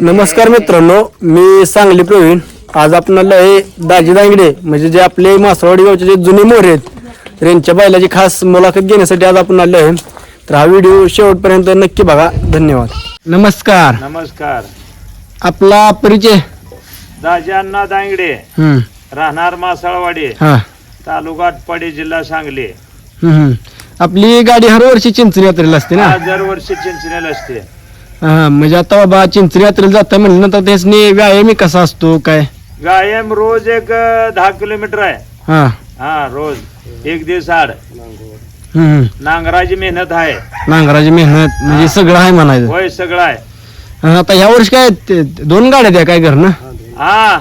नमस्कार मित्रांनो मी सांगली प्रवीण. आज आपणाला हे दाजी दांगडे म्हणजे जे आपले मासवाडी गावचे जे जुने मोरे आहेत तर यांच्या बैलाची खास मुलाखत घेण्यासाठी आज आपण आले आहे. तर हा व्हिडिओ शेवटपर्यंत नक्की बघा. धन्यवाद. नमस्कार. नमस्कार. आपला परिचय? दाजी अण्णा दांगडे. हम्म, राहणार मासाळवाडी. हा. तालुका आटपाडी जिल्हा सांगली. हम्म, हम्म. आपली गाडी हर वर्षी चिंचणी यात्रेला असते ना? हा दरवर्षी चिंचणीला असते. हा म्हणजे आता बाबा चिंचणी यात्रेला जाता म्हणलं तर त्यासनी व्यायामी कसा असतो काय? कायम रोज एक अं, दहा किलोमीटर आहे. हा. हा रोज. एक दिवस आड. हम्म. नांगराची मेहनत आहे. नांगराची मेहनत म्हणजे सगळं आहे म्हणायचं. होय सगळं आहे. हा, आता ह्या वर्षी काय ते- ते दोन गाड्या द्या काय घरनं? हा.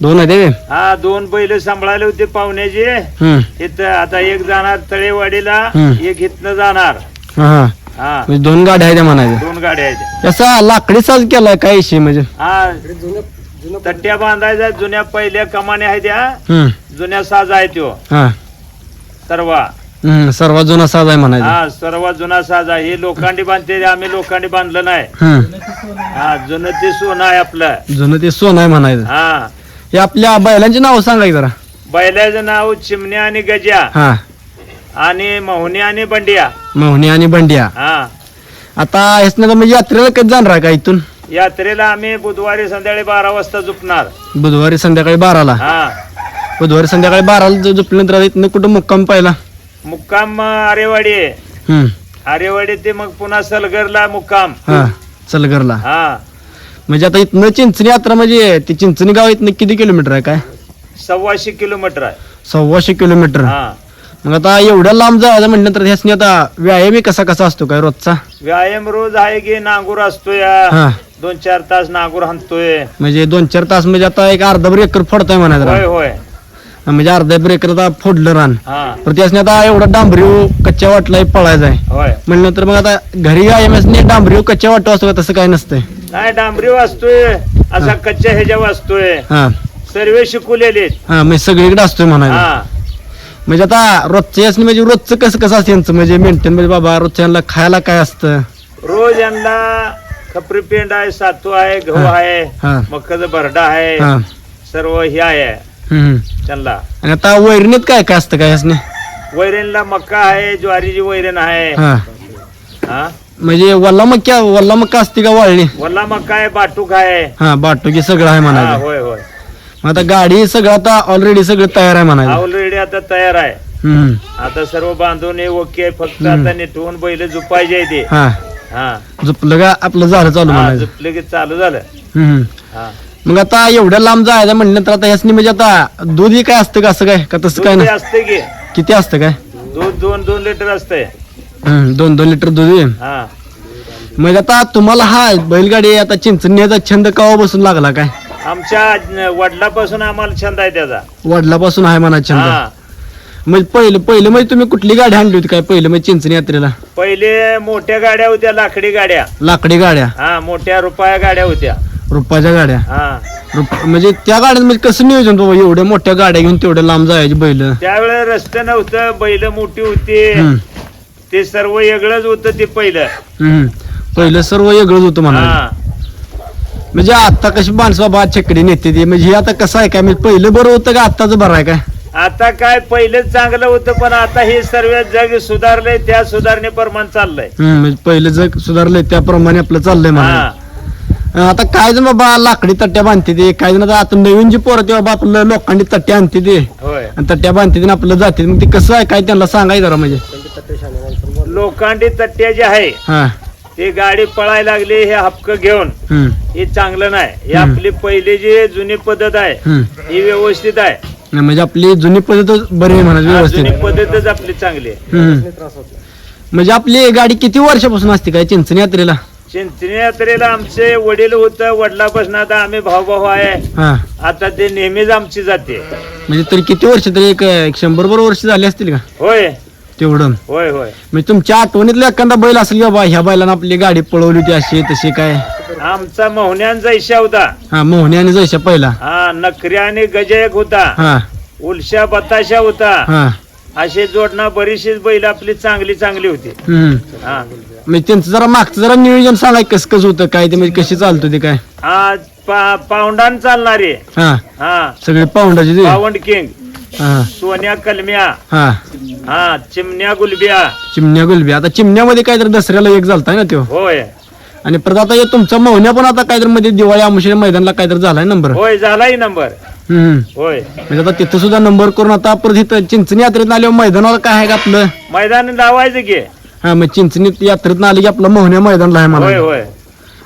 दोन आहे ते? हा दोन बैल सांभाळायला होते पाहुण्याचे. हम्म. इथं आता एक जाणार तळेवाडीला हम्म. एक इथनं जाणार. हा. हा. म्हणजे दोन गाड्या आहेत म्हणायचं. दोन गाड्या आहेत. असा लाकडी साज केलाय काय विषय म्हणजे? हा. तट्ट्या बांधायच्या जुन्या पहिल्या कमाने आहेत त्या हम्म. जुन्या साज आहे त्यो. हा. सर्व. हम्म सर्वात जुना साज आहे म्हणायचं. हा सर्वात जुना साज आहे. हे लोखंडी बांधते आम्ही लोखंडी बांधलं नाही. हम्म. हा जुनं ते सोनं आहे आपलं. जुनं ते सोन आहे म्हणायचं. हा. हे आपल्या बैलांची नाव सांगा की जरा. बैलाचं नाव चिमण्या आणि गजा. हा. आणि मोहनी आणि बंडिया. मोहनी आणि बंडिया. हा. आता ह्यासनं तर म्हणजे यात्रेला कधी जाणार का इथून? यात्रेला आम्ही बुधवारी संध्याकाळी बारा वाजता झुपणार. बुधवारी संध्याकाळी बाराला? हा. बुधवारी संध्याकाळी बाराला जो झोपल्यानंतर इथनं कुठं मुक्काम पाहिला? मुक्काम अं, आरेवाडी आहे. हम्म. आरेवाडी ते मग पुन्हा सलगरला मुक्काम. हा चलगरला हा. म्हणजे आता इथनं चिंचणी यात्रा म्हणजे ते चिंचणी गाव इथनं किती किलोमीटर आहे काय? सव्वाशे किलोमीटर आहे. सव्वाशे किलोमीटर. हा. मग आता एवढ्या लांब जायचं म्हटल्यानंतर ह्यासनी आता व्यायाम कसा कसा असतो काय रोजचा? व्यायाम रोज आहे की नांगूर असतोय. हा. दोन चार तास नांगूर हाणतोय. म्हणजे दोन चार तास म्हणजे आता एक अर्धा ब्रेकर फोडतोय म्हणायचं होय रान. होय. म्हणजे अर्धा ब्रेकर आता फोडलं रान. हा. पण त्यासनी आता एवढा डांबरी कच्च्या वाटला पळायचा आहे. होय. म्हणल्यानंतर मग आता घरी व्यायाम डांबरी कच्च्या वाटतो असतो का तसं काय नसतंय? नाही डांबरी वाचतोय असा कच्च्या ह्याच्या वाचतोय हा. सर्व शिकवलेले हा म्हणजे सगळीकडे असतोय म्हणायचं. हा. म्हणजे आता रोजच्या यासनी म्हणजे रोजचं कसं कसं असतं यांचं? म्हणजे मेंटेन म्हणजे बाबा रोजच्या यांना खायला काय असतं? रोज यांना खपरी पेंड आहे सातू आहे गहू हा. आहे मक्काचं भरडा आहे सर्व हे आहे हम्म त्यांना. आणि आता वैरणीत काय काय असतं काय यासनी? वैरणला मक्का आहे ज्वारीची वैरण आहे. हा. हा? म्हणजे वल्ला मक्या वल्ला मक्का असते का वाळली वल्ला मक्का आहे बाटूक आहे. हा बाटुकी सगळं आहे हा म्हणायचं होय होय. मग आता गाडी सगळं आता ऑलरेडी सगळं तयार आहे म्हणायचं. ऑलरेडी आता तयार आहे. हम्म. आता सर्व बांधून हे ओके फक्त. आता निठवून बैल झुपायचे ते. हा. हा. झोपलं का आपलं झालं चालू हा, म्हणायचं. झुपले की चालू झालं. हम्म. हा. मग आता एवढ्या लांब जायचं म्हटल्यानंतर आता यासनी म्हणजे आता दूध काय असतं का? असं काय? का तसं काय दूध ना असते की. किती असतं काय? दूध दोन दोन लिटर असते. हम्म, दोन दोन लिटर दूध आहे. हा. मग आता तुम्हाला हा बैलगाडी आता चिंचणीचा छंद कवा बसून लागला काय? आमच्या वडिलापासून आम्हाला छंद आहे त्याचा. वडिलापासून आहे म्हणा छंद. हा. म्हणजे पहिलं पहिलं म्हणजे तुम्ही कुठली गाडी आणली होती काय? पहिलं म्हणजे चिंचणी यात्रेला? पहिले मोठ्या गाड्या होत्या लाकडी गाड्या. लाकडी गाड्या? हा मोठ्या रुपया गाड्या होत्या. रुपयाच्या गाड्या? हा. रुप- म्हणजे त्या गाड्यात म्हणजे कसं नियोजन बाबा एवढ्या मोठ्या गाड्या घेऊन तेवढ्या लांब जायची बैल? त्यावेळेस रस्ते नव्हतं बैल मोठी होती. ते सर्व वेगळंच होतं ते पहिलं. हम्म. पहिलं सर्व वेगळंच होतं म्हणा हा. म्हणजे आता कशी माणसं बाबा चकडी नेते ती. म्हणजे हे आता कसं आहे काय? म्हणजे पहिलं बरं होतं का आत्ताच बरं आहे काय? आता काय पहिलेच चांगलं होतं पण आता हे सर्व जग सुधारलंय त्या सुधारणे प्रमाण चाललंय. हम्म, म्हणजे पहिलं जग सुधारलंय त्याप्रमाणे आपलं चाललंय म्हणा. हा. आता काय जण बाबा लाकडी तट्ट्या बांधते ते. काय जण आता आता नवीन जी पोरं ते बाबा आपलं लोखंडी तट्ट्या आणते ते. होय. आणि तट्ट्या बांधते ते आणि आपलं जाते. मग ते कसं आहे? काय त्यांना सांगायचं जरा म्हणजे. लोखंडी तट्ट्या जे आहे हा. ते गाडी पळायला लागली हे हपक घेऊन. हे चांगलं नाही. हे. आपली पहिली जी जुनी पद्धत आहे ही व्यवस्थित आहे. नाही, म्हणजे आपली जुनी पद्धत बरी आहे म्हणा हा, व्यवस्थित जुनी पद्धतच आपली चांगली आहे. हम्म. म्हणजे आपली गाडी किती वर्षापासून असते काय चिंचणी यात्रेला? चिंचणी यात्रेला आमचे वडील होत वडिलापासून आता आम्ही भाऊ भाऊ आहे. हा. आता ते नेहमीच आमची जाते. म्हणजे तरी किती वर्ष तरी एक एक शंभर भर वर्ष झाली असतील का? होय. तेवढं. होय होय. म्हणजे तुमच्या आठवणीतला एखादा बैल असेल की बाबा ह्या बैलानं आपली गाडी पळवली होती अशी तशी काय? आमचा मोहन्यांचा इशा होता. हा मोहनी आणि जैशा पहिला. हा नखऱ्या आणि गजयक होता. हा. उलशा बताशा होता. हा. असे जोडणं बरीचशीच बैल आपली चांगली चांगली होती. हम्म. हा. म्हणजे त्यांचं जरा मागचं जरा नियोजन सांगाय कस कसं होतं काय ते म्हणजे कशी चालतं ते काय? हा पा- पाऊंडान चालणारे. हा. हा. सगळे पाऊंडाचे ते. Pound king. हा. सोन्या कलम्या. हा. हा चिमण्या गुलब्या. चिमण्या गुलबी आता चिमण्यामध्ये काहीतरी दसऱ्याला एक झालता ना तो? होय. आणि परत आता हे तुमचा मौन्या पण आता काहीतरी मध्ये दिवाळी आमुषे मैदानला काहीतरी झालाय नंबर होय झालाही नंबर हम्म. होय. म्हणजे आता तिथं सुद्धा नंबर करून आता परत इथं चिंचणी यात्रेत आल्यावर मैदानावर काय आहे का आपलं? मैदान लावायचं की. हा मग चिंचणी यात्रेत आले की आपलं मोहन्या मैदानला आहे होय मला होय.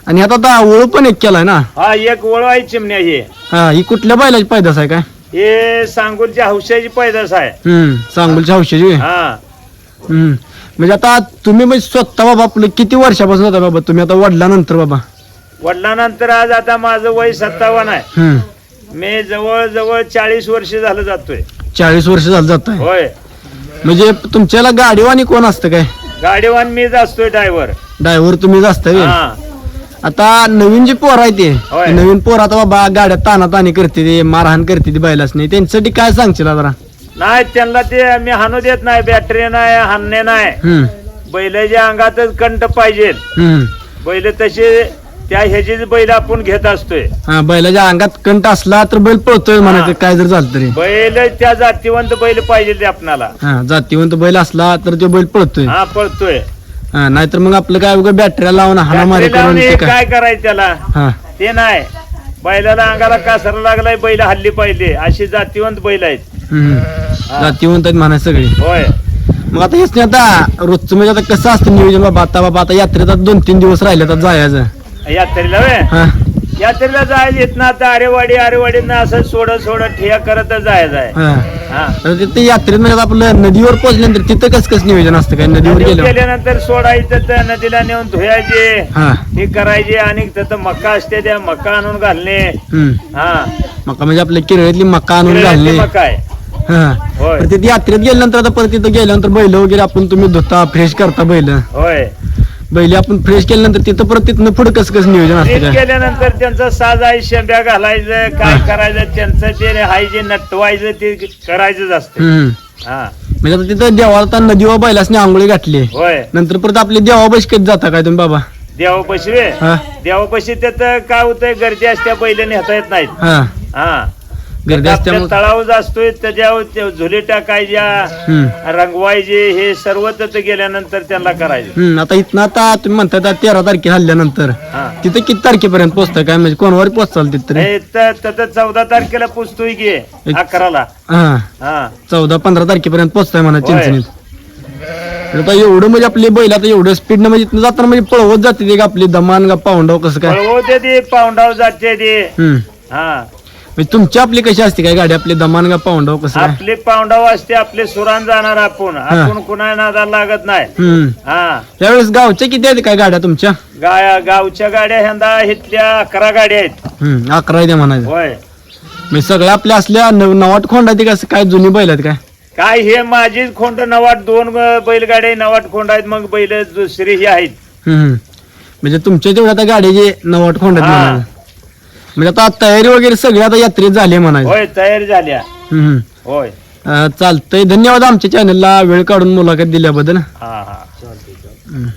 आणि आता आता ओळू पण एक केलाय ना? हा एक ओळ आहे चिमण्या ही. हा ही कुठल्या बैलाची पैदास आहे काय? हे सांगूरच्या हौशाची पैदास आहे. हम्म सांगोलच्या औषधी हा. हम्म म्हणजे आता तुम्ही म्हणजे स्वतः बाबा आपलं किती वर्षापासून होता बाबा? तुम्ही आता वडिलानंतर बाबा. वडिलांनंतर आज आता माझं वय सत्तावन्न आहे. हम्म. मी जवळ जवळ चाळीस वर्ष झालं जातोय. चाळीस वर्ष झालं जात आहे होय. म्हणजे तुमच्याला गाडीवानी कोण असतं काय? गाडीवान मीच असतोय ड्रायव्हर. ड्रायव्हर तुम्हीच असता हा. आता नवीन जे पोर आहे ते होय. नवीन पोर आता बाबा गाड्या ताना तानी करते ते मारहाण करते ते बैलाच नाही त्यांच्यासाठी काय सांगशील जरा नाही त्यांना ते मी हाणू देत नाही बॅटरी नाही हाणणे नाही. हम्म. बैलाच्या अंगातच कंठ पाहिजे. हम्म. बैल तसे त्या ह्याचीच बैल आपण घेत असतोय. हा बैलाच्या अंगात कंट असला तर बैल पळतोय म्हणायचं काय जर झालं तरी. बैल त्या जातीवंत बैल पाहिजे ते आपणाला. हा जातीवंत बैल असला तर तो बैल पळतोय. हा पळतोय. हा नाहीतर मग आपलं काय उगा बॅटऱ्या लावून हाणामारी बॅटरी करून लावून ते हे काय? काय करायचं त्याला? हा. ते नाही. बैलाला अंगाला कासरा लागलाय बैल हल्ली पाहिजे अशी जातीवंत बैल आहेत. हम्म. जातीवंत आहेत म्हणाय सगळी. होय. मग आता हेच नाही आता रोजचं म्हणजे आता कसं असतं नियोजन बाबा? आता बाबा आता यात्रेत आता दोन तीन दिवस राहिले आता जायचं. यात्रेला वे हा. यात्रेला जायचं येत ना आता अरेवाडी अरेवाडीनं असं सोडत सोडत ठिया करत जायचं आहे. हा. तर तिथे यात्रेत म्हणजे आपलं नदीवर पोहोचल्यानंतर तिथं कसं कसं नियोजन असतं? काय नदीवर गेल्यानंतर सोडायचं तर नदीला नेऊन धुयाचे हा. हे करायचे आणि तिथं मका असते त्या मका आणून घालणे. हम्म. हा. मका म्हणजे आपल्या केरळातली मका आणून घालणे. मका आहे. हा. होय. तर तिथे यात्रेत गेल्यानंतर आता परत तिथं गेल्यानंतर बैल वगैरे आपण तुम्ही धुता फ्रेश करता बैल. होय. बैल आपण फ्रेश केल्यानंतर तिथं परत तिथं पुढे कसं कसं नियोजन असतं काय केल्यानंतर त्यांचं साज आहे शेंब्या घालायचं काय करायचं त्यांचं ते हाय जे नटवायचं ते करायचंच असतं. हम्म हा. म्हणजे आता तिथं देवाला आता नदीवर बैलासने आंघोळी घातली. होय. नंतर परत आपले देवाबश कधी जाता काय तुम्ही बाबा? देवापशी वे हा. देवापशी त्यात काय होतंय गर्दी असत्या बैल नेता येत नाहीत. हा. हा. गर्दी असल्यामुळे तळावर असतोय त्याच्यावर ते झुले टाकायच्या रंगवायचे हे सर्व तिथं गेल्यानंतर त्यांना करायचे. हम्म आता इथनं आता तुम्ही म्हणता तेरा तारखे हल्ल्यानंतर. हा. तिथं किती तारखेपर्यंत पोहोचता काय? म्हणजे कोणवारी पोहोचाल तिथं तरी? हे तर तिथं चौदा तारखेला पुसतोय की अकराला. हा. हा. चौदा पंधरा तारखेपर्यंत पोहोचताय म्हणा होय. चिंचणीत. तर आता एवढं म्हणजे आपली बैल आता एवढं स्पीड म्हणजे इथनं जाताना म्हणजे पळवत जाते ते का आपली दमान का पाऊंडाव कसं काय? पळवते ते पाऊंडाव जाते ते. हम्म. हा. म्हणजे तुमची आपली कशी असते? काय गाडी आपली दमान का पाऊंडाव कसं काय? आपले पाऊंडाव असते आपले सुरान जाणार आपण. आपण कुणा नादाला लागत नाही. हम्म. हा. त्यावेळेस गावच्या किती आहेत काय गाड्या तुमच्या? गाया गावच्या गाड्या ह्यांदा इथल्या अकरा गाड्या आहेत. हम्म अकरा द्या म्हणायचं. होय. म्हणजे सगळ्या आपल्या असल्या नव- नवाट खोंडा ते कसं काय जुनी बैल आहेत काय? काय हे माझीच खोंड नवाट दोन बैलगाड्या नवाट खोंड आहेत मग बैल दुसरी ही आहेत. हम्म. म्हणजे तुमच्या तेवढ्या आता गाडीचे नवाट खोंड आहेत हा. म्हणायचं. म्हणजे आता तयारी वगैरे सगळी आता यात्रेत झाली म्हणायचं. होय तयार झाल्या हम्म. होय. अं, चालतंय. धन्यवाद आमच्या चॅनलला वेळ काढून मुलाखत दिल्याबद्दल. हा हा. हम्म.